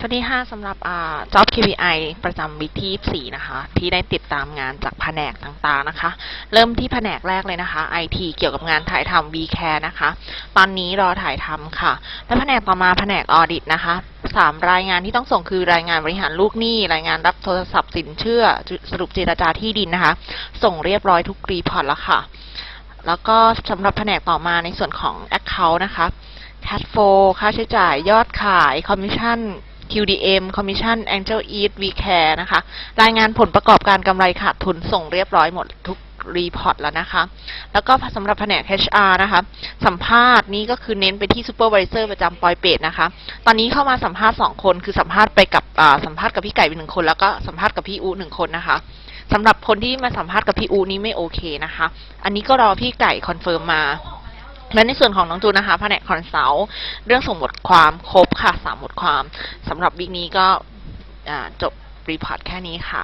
สวัสดีค่ะสำหรับอ่า Job KPI ประจำวิที่ 4 นะคะ ที่ได้ติดตามงานจากแผนกต่างๆนะคะ เริ่มที่แผนกแรกเลยนะคะ IT เกี่ยวกับงานถ่ายทำ VCare นะคะ ตอนนี้รอถ่ายทำค่ะ และแผนกต่อมาแผนก Audit นะคะสามรายงานที่ต้องส่งคือรายงานบริหารลูกหนี้ รายงานรับโทรศัพท์สินเชื่อ สรุปเจรจาที่ดินนะคะ ส่งเรียบร้อยทุกรีพอร์ตแล้วค่ะ แล้วก็สำหรับแผนกต่อมาในส่วนของ Account นะคะ cash flow ค่าใช้จ่ายยอดขาย commission QDM commission Angel Eat VCare นะคะ รายงานผลประกอบการกำไรขาดทุนส่งเรียบร้อยหมดทุกรีพอร์ตแล้วนะคะ แล้วก็สำหรับแผนก HR นะคะ สัมภาษณ์นี้ก็คือเน้นไปที่ Supervisor ประจำปอยเปตนะคะ ตอนนี้เข้ามาสัมภาษณ์สองคน คือสัมภาษณ์ไปกับสัมภาษณ์กับพี่ไก่เป็นหนึ่งคน แล้วก็สัมภาษณ์กับพี่อูหนึ่งคนนะคะสำหรับคนที่มาสัมภาษณ์กับพี่อูนี้ไม่โอเคนะคะ อันนี้ก็รอพี่ไก่คอนเฟิร์มมา และในส่วนของน้องจูนนะคะแผนกคอนซัลท์เรื่องส่งบทความครบค่ะสามบทความสำหรับวิกนี้ก็จบรีพอร์ตแค่นี้ค่ะ